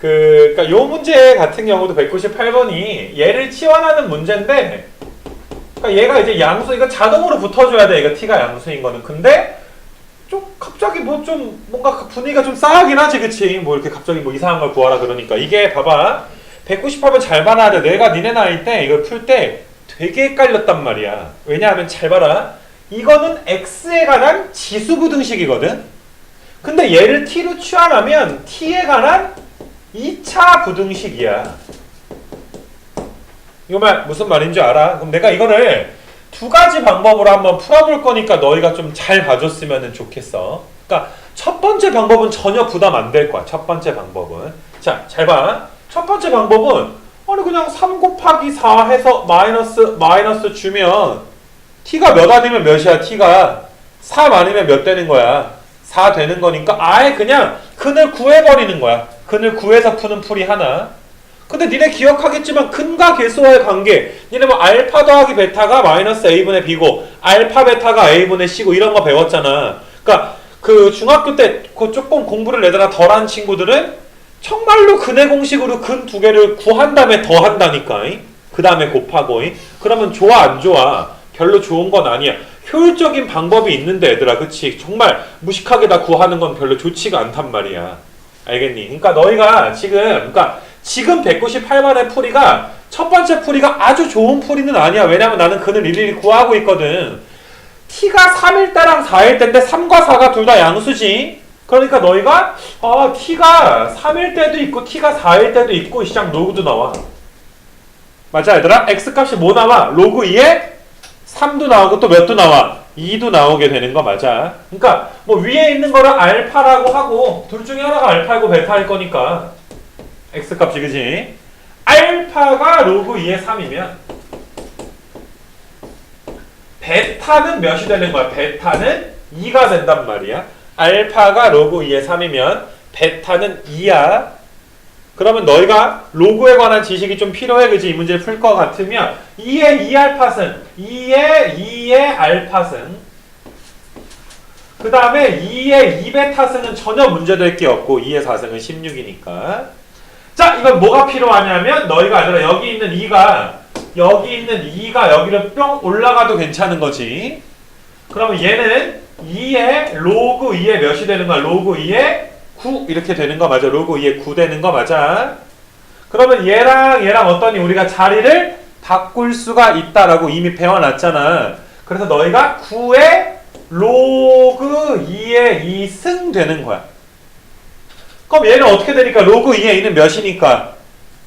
그, 그니까 요 문제 같은 경우도 198번이 얘를 치환하는 문제인데, 그니까 얘가 이제 양수, 이거 자동으로 붙어줘야 돼. 이거 t가 양수인 거는. 근데, 좀 갑자기 뭐 좀 뭔가 분위기가 좀 싸하긴 하지, 그치? 뭐 이렇게 갑자기 뭐 이상한 걸 구하라 그러니까. 이게 봐봐. 198번 잘 봐놔야 돼. 내가 니네 나이 때 이걸 풀 때 되게 헷갈렸단 말이야. 왜냐하면 잘 봐라. 이거는 x에 관한 지수 부 등식이거든. 근데 얘를 t로 취환하면 t에 관한 2차 부등식이야. 이거 말 무슨 말인지 알아? 그럼 내가 이거를 두 가지 방법으로 한번 풀어볼 거니까 너희가 좀 잘 봐줬으면 좋겠어. 그러니까 첫 번째 방법은 전혀 부담 안 될 거야. 첫 번째 방법은. 자, 잘 봐. 첫 번째 방법은 아니 그냥 3 곱하기 4 해서 마이너스 마이너스 주면 t가 몇 아니면 몇이야? t가 3 아니면 몇 되는 거야? 4 되는 거니까 아예 그냥 근을 구해버리는 거야. 근을 구해서 푸는 풀이 하나. 근데 니네 기억하겠지만 근과 계수와의 관계 니네 뭐 알파 더하기 베타가 마이너스 a분의 b고 알파 베타가 a분의 c고 이런 거 배웠잖아. 그러니까 그 중학교 때 그 조금 공부를 내다가 덜한 친구들은 정말로 근의 공식으로 근 두 개를 구한 다음에 더한다니까. 그 다음에 곱하고. 그러면 좋아 안 좋아? 별로 좋은 건 아니야. 효율적인 방법이 있는데 얘들아 그치? 정말 무식하게 다 구하는 건 별로 좋지가 않단 말이야. 알겠니? 그러니까 너희가 지금 그러니까 지금 198번의 풀이가 첫 번째 풀이가 아주 좋은 풀이는 아니야. 왜냐면 나는 근을 일일이 구하고 있거든. t가 3일 때랑 4일 때인데 3과 4가 둘 다 양수지. 그러니까 너희가 아 t가 3일 때도 있고 t가 4일 때도 있고 시장 로그도 나와. 맞아 얘들아? x값이 뭐 나와? 로그 2에 3도 나오고 또 몇 도 나와? 2도 나오게 되는 거 맞아. 그러니까 뭐 위에 있는 거를 알파라고 하고 둘 중에 하나가 알파이고 베타일 거니까 x값이 그지? 알파가 로그 2의 3이면 베타는 몇이 되는 거야? 베타는 2가 된단 말이야. 알파가 로그 2의 3이면 베타는 2야. 그러면 너희가 로그에 관한 지식이 좀 필요해? 그지? 이 문제를 풀 것 같으면 2의 2알파승 2의 2의 알파승 그 다음에 2의 2베타승은 전혀 문제될 게 없고 2의 4승은 16이니까. 자 이건 뭐가 필요하냐면 너희가 알아 여기 있는 2가 여기 있는 2가 여기로 뿅 올라가도 괜찮은 거지. 그러면 얘는 2의 로그 2의 몇이 되는 거야? 로그 2의 9 이렇게 되는 거 맞아. 로그 2의 9 되는 거 맞아. 그러면 얘랑 얘랑 어떠니? 우리가 자리를 바꿀 수가 있다라고 이미 배워놨잖아. 그래서 너희가 9의 로그 2의 2승 되는 거야. 그럼 얘는 어떻게 되니까? 로그 2의 2는 몇이니까?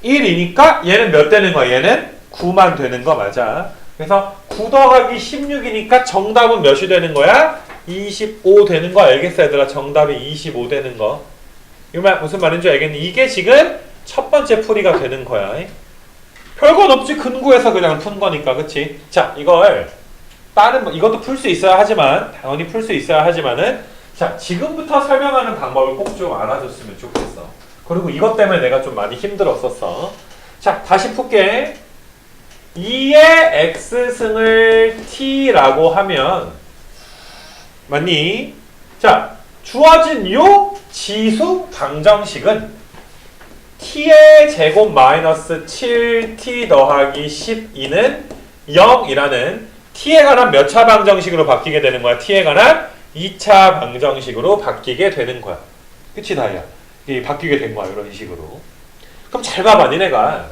1이니까 얘는 몇 되는 거야? 얘는 9만 되는 거 맞아. 그래서 9 더하기 16이니까 정답은 몇이 되는 거야? 25 되는 거 알겠어 얘들아? 정답이 25 되는 거. 이말 무슨 말인지 알겠니? 이게 지금 첫 번째 풀이가 되는 거야. 별건 없지 근구에서 그냥 푼 거니까 그치? 자 이걸 다른 뭐- 이것도 풀 수 있어야 하지만 당연히 풀 수 있어야 하지만은 자 지금부터 설명하는 방법을 꼭 좀 알아줬으면 좋겠어. 그리고 이것 때문에 내가 좀 많이 힘들었었어. 자 다시 풀게. 2의 x승을 t라고 하면 맞니? 자 주어진 요 지수 방정식은 t의 제곱 마이너스 7t 더하기 12는 0이라는 t에 관한 몇 차 방정식으로 바뀌게 되는 거야? t에 관한 2차 방정식으로 바뀌게 되는 거야. 그치 다이야? 이 바뀌게 된 거야 이런 식으로. 그럼 잘 봐봐 니네가.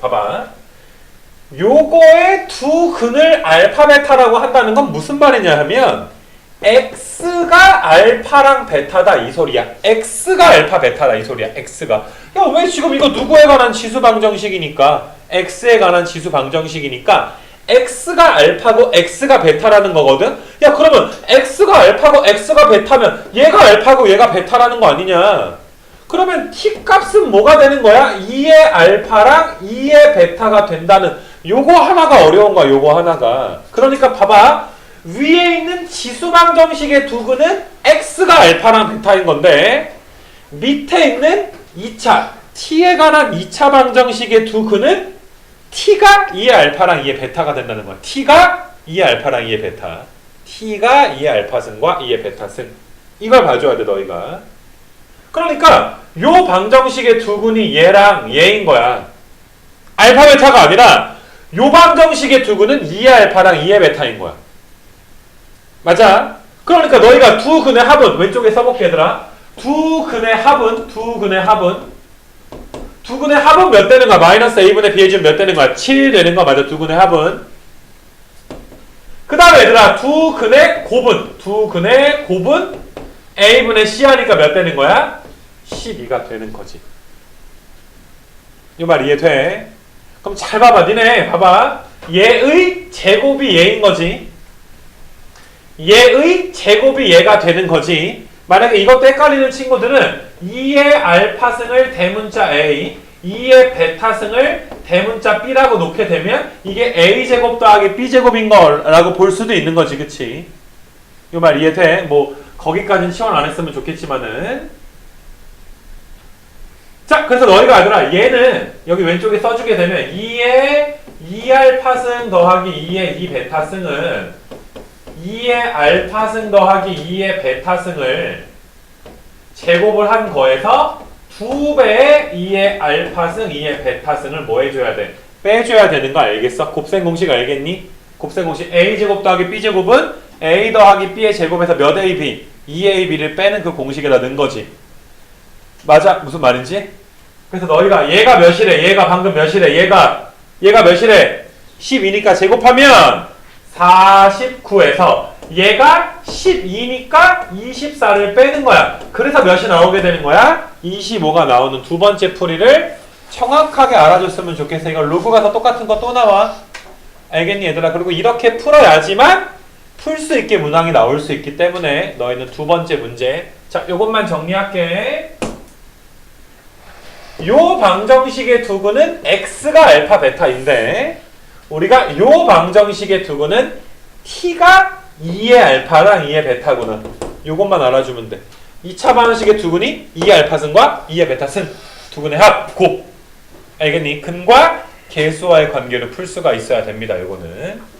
봐봐. 요거의 두 근을 알파 베타라고 한다는 건 무슨 말이냐 하면 x가 알파랑 베타다 이 소리야. x가 알파 베타다 이 소리야. x가. 야 왜 지금 이거 누구에 관한 지수 방정식이니까 x에 관한 지수 방정식이니까 x가 알파고 x가 베타라는 거거든. 야 그러면 x가 알파고 x가 베타면 얘가 알파고 얘가 베타라는 거 아니냐? 그러면 t 값은 뭐가 되는 거야? 2의 알파랑 2의 베타가 된다는 요거 하나가 어려운 거야. 요거 하나가. 그러니까 봐봐. 위에 있는 지수 방정식의 두 근은 x가 알파랑 베타인 건데 밑에 있는 2차 t에 관한 2차 방정식의 두 근은 t가 2의 알파랑 2의 베타가 된다는 거야. t가 2의 알파랑 2의 베타. t가 2의 알파승과 2의 베타승. 이걸 봐줘야 돼 너희가. 그러니까 요 방정식의 두근이 얘랑 얘인 거야. 알파 베타가 아니라 요 방정식의 두근은 2의 알파랑 2의 베타인 거야. 맞아? 그러니까 너희가 두 근의 합은 왼쪽에 써볼게 얘들아. 두 근의 합은 두 근의 합은 두 근의 합은 몇 되는 거야? 마이너스 a분의 b의 지몇 되는 거야? 7 되는 거 맞아? 두 근의 합은 그 다음에 얘들아 두 근의 곱은 두 근의 곱은 a분의 c 하니까 몇 되는 거야? 12가 되는 거지. 이 말 이해돼? 그럼 잘 봐봐 니네. 봐봐. 얘의 제곱이 얘인 거지. 얘의 제곱이 얘가 되는 거지. 만약에 이것도 헷갈리는 친구들은 2의 알파승을 대문자 a 2의 베타승을 대문자 b라고 놓게 되면 이게 a제곱 더하기 b제곱인 거라고 볼 수도 있는 거지 그치? 이 말 이해돼? 뭐 거기까지는 시원 안 했으면 좋겠지만은. 자, 그래서 너희가 알더라. 얘는 여기 왼쪽에 써주게 되면 2의 2알 파승 더하기 2의 2 베타승은 2의 알파승 더하기 2의 베타승을 제곱을 한 거에서 2배의 2의 알파승 2의 베타승을 뭐 해줘야 돼? 빼줘야 되는 거 알겠어? 곱셈 공식 알겠니? 곱셈 공식 a제곱 더하기 b제곱은 a 더하기 b의 제곱에서 몇 ab? 2ab를 빼는 그 공식에다 넣은 거지. 맞아 무슨 말인지? 그래서 너희가 얘가 몇이래? 얘가 방금 몇이래? 얘가 얘가 몇이래? 12니까 제곱하면 49에서 얘가 12니까 24를 빼는 거야. 그래서 몇이 나오게 되는 거야? 25가 나오는 두 번째 풀이를 정확하게 알아줬으면 좋겠어. 이거 로그 가서 똑같은 거 또 나와. 알겠니 얘들아? 그리고 이렇게 풀어야지만 풀 수 있게 문항이 나올 수 있기 때문에 너희는 두 번째 문제. 자 요것만 정리할게 요 방정식의 두구는 x가 알파 베타인데 우리가 요 방정식의 두구는 t가 2의 알파랑 2의 베타구나. 요것만 알아주면 돼. 2차 방정식의 두근이 2의 알파승과 2의 베타승 두근의 합, 곱. 알겠니? 근과 개수와의 관계를 풀 수가 있어야 됩니다. 요거는.